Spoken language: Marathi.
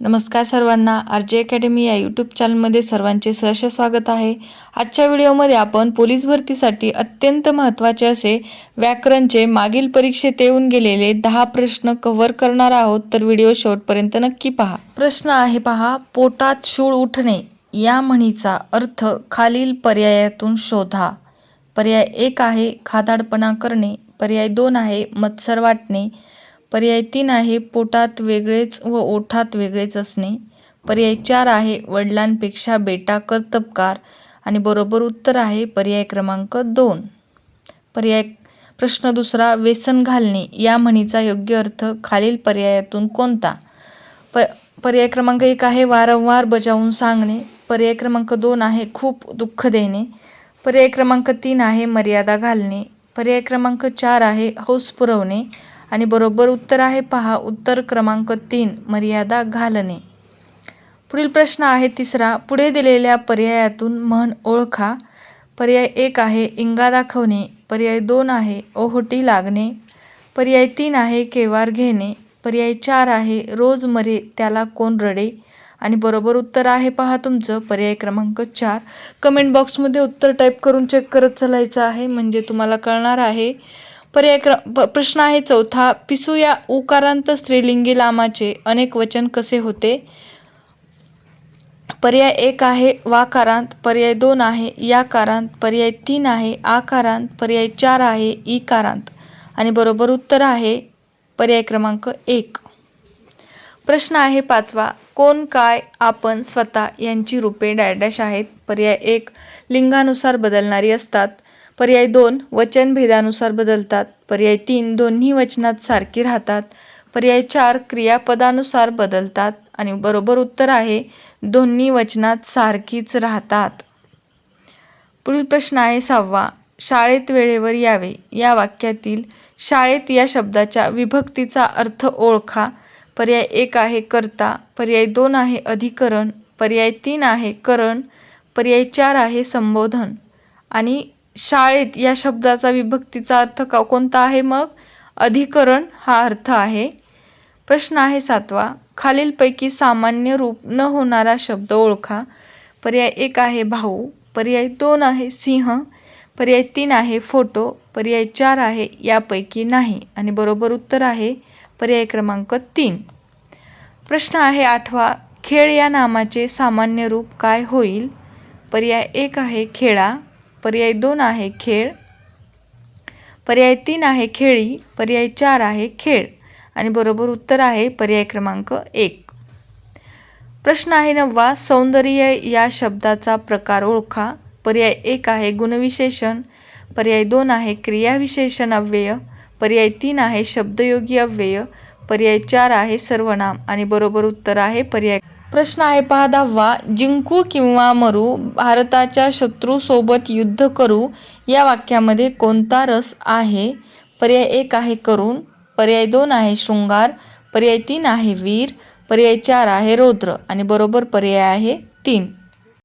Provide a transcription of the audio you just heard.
नमस्कार सर्वांना आर जे अकॅडमी या यूट्यूब चॅनलमध्ये सर्वांचे सहर्ष स्वागत आहे. आजच्या व्हिडिओमध्ये आपण पोलीस भरतीसाठी अत्यंत महत्त्वाचे असे व्याकरणचे मागील परीक्षेत येऊन गेलेले दहा प्रश्न कव्हर करणार आहोत तर व्हिडिओ शेवटपर्यंत नक्की पहा. प्रश्न आहे पहा पोटात शूळ उठणे या म्हणीचा अर्थ खालील पर्यायातून शोधा. पर्याय एक आहे खादाडपणा करणे पर्याय दोन आहे मत्सर वाटणे पर्याय तीन आहे पोटात वेगळेच व ओठात वेगळेच असणे. पर्याय चार आहे वडिलांपेक्षा बेटा कर्तबकार. आणि बरोबर उत्तर आहे पर्याय क्रमांक दोन. पर्याय प्रश्न दुसरा व्यसन घालणे. या म्हणीचा योग्य अर्थ खालील पर्यायातून कोणता? प पर्याय क्रमांक एक आहे वारंवार बजावून सांगणे. पर्याय क्रमांक दोन आहे खूप दुःख देणे. पर्याय क्रमांक तीन आहे मर्यादा घालणे. पर्याय क्रमांक चार आहे हौस पुरवणे. आणि बरोबर उत्तर आहे पहा उत्तर क्रमांक तीन मर्यादा घालणे. पुढील प्रश्न आहे तिसरा पुढे दिलेल्या पर्यायातून म्हण ओळखा. पर्याय एक आहे इंगा दाखवणे. पर्याय दोन आहे ओहोटी लागणे. पर्याय तीन आहे केवार घेणे. पर्याय चार आहे रोज मरे त्याला कोण रडे. आणि बरोबर उत्तर आहे पहा तुमचं पर्याय क्रमांक चार. कमेंट बॉक्समध्ये उत्तर टाईप करून चेक करत चालायचं आहे म्हणजे तुम्हाला कळणार आहे. पर्याय प- प्रश्न आहे चौथा पिसू या उकारांत स्त्रीलिंगी लामाचे अनेक वचन कसे होते? पर्याय एक आहे वाकारांत पर्याय दोन आहे याकारांत पर्याय तीन आहे आकारांत पर्याय चार आहे इकारांत आणि बरोबर उत्तर आहे पर्याय क्रमांक एक. प्रश्न आहे पाचवा कोण काय आपण स्वतः यांची रूपे डॅडॅश आहेत. पर्याय एक लिंगानुसार बदलणारी असतात. पर्याय दोन वचनभेदानुसार बदलतात. पर्याय तीन दोन्ही वचनात सारखी राहतात. पर्याय चार क्रियापदानुसार बदलतात. आणि बरोबर उत्तर आहे दोन्ही वचनात सारखीच राहतात. पुढील प्रश्न आहे सहावा. शाळेत वेळेवर यावे. या वाक्यातील शाळेत या शब्दाच्या विभक्तीचा अर्थ ओळखा. पर्याय एक आहे कर्ता. पर्याय दोन आहे अधिकरण. पर्याय तीन आहे करण. पर्याय चार आहे संबोधन. आणि शाळेत या शब्दाचा विभक्तीचा अर्थ का कोणता आहे मग? अधिकरण हा अर्थ आहे. प्रश्न आहे सातवा. खालीलपैकी सामान्य रूप न होणारा शब्द ओळखा. पर्याय एक आहे भाऊ. पर्याय दोन आहे सिंह. पर्याय तीन आहे फोटो. पर्याय चार आहे यापैकी नाही. आणि बरोबर उत्तर आहे पर्याय क्रमांक तीन. प्रश्न आहे आठवा. खेळ या नामाचे सामान्य रूप काय होईल? पर्याय एक आहे खेळा. पर्याय दोन आहे खेळ. पर्याय तीन आहे खेळी. पर्याय चार आहे खेळ. आणि बरोबर उत्तर आहे पर्याय क्रमांक एक. प्रश्न आहे नववा सौंदर्य या शब्दाचा प्रकार ओळखा. पर्याय एक आहे गुणविशेषण. पर्याय दोन आहे क्रियाविशेषण अव्यय. पर्याय तीन आहे शब्दयोगी अव्यय. पर्याय चार आहे सर्वनाम. आणि बरोबर उत्तर आहे पर्याय प्रश्न आहे पहा दहावा. जिंकू किंवा मरू भारताच्या शत्रूसोबत युद्ध करू या वाक्यामध्ये कोणता रस आहे? पर्याय एक आहे करुण पर्याय दोन आहे शृंगार पर्याय तीन आहे वीर पर्याय चार आहे रौद्र आणि बरोबर पर्याय आहे तीन.